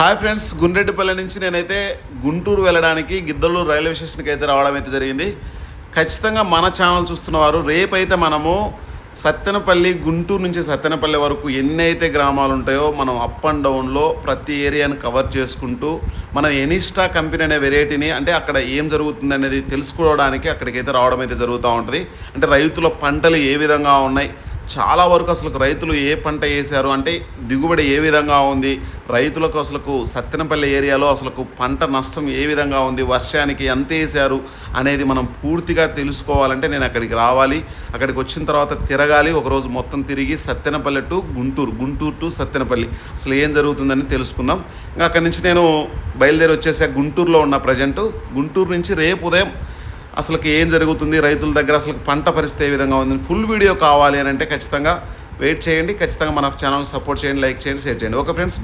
Hi friends Gundreddipalli నుంచి నేనైతే గుంటూరు వెళ్ళడానికి గిద్దలూరు రైల్వే స్టేషన్కి అయితే రావడం అయితే జరిగింది. ఖచ్చితంగా మన ఛానల్ చూస్తున్నవారు రేపైతే మనము సత్తెనపల్లి గుంటూరు నుంచి సత్తెనపల్లి వరకు ఎన్ని అయితే గ్రామాలు ఉంటాయో మనం అప్ అండ్ డౌన్లో ప్రతి ఏరియాని కవర్ చేసుకుంటూ మనం ఎనిస్టా కంపెనీ అనే వెరైటీని అంటే అక్కడ ఏం జరుగుతుంది అనేది తెలుసుకోవడానికి అక్కడికైతే రావడం అయితే జరుగుతూ ఉంటుంది. అంటే రైతుల పంటలు ఏ విధంగా ఉన్నాయి చాలా వరకు అసలు రైతులు ఏ పంట వేశారు? అంటే దిగుబడి ఏ విధంగా ఉంది? రైతులకు అసలు సత్తెనపల్లి ఏరియాలో అసలు పంట నష్టం ఏ విధంగా ఉంది? వర్షానికి ఎంత వేశారు? అనేది మనం పూర్తిగా తెలుసుకోవాలంటే నేను అక్కడికి రావాలి. అక్కడికి వచ్చిన తర్వాత తిరగాలి. ఒకరోజు మొత్తం తిరిగి సత్తెనపల్లి టు గుంటూరు. గుంటూరు టు సత్తెనపల్లి. అసలు ఏం జరుగుతుందని తెలుసుకుందాం. ఇంకా అక్కడి నుంచి నేను బయలుదేరి వచ్చేసా గుంటూరులో ఉన్న ప్రజెంట్. గుంటూరు నుంచి రేపు ఉదయం అసలుకి ఏం జరుగుతుంది? రైతుల దగ్గర అసలు పంట పరిస్థితి ఏ విధంగా ఉంది? ఫుల్ వీడియో కావాలి అని అంటే ఖచ్చితంగా వెయిట్ చేయండి. ఖచ్చితంగా మన ఛానల్ సపోర్ట్ చేయండి లైక్ చేయండి షేర్ చేయండి. Okay friends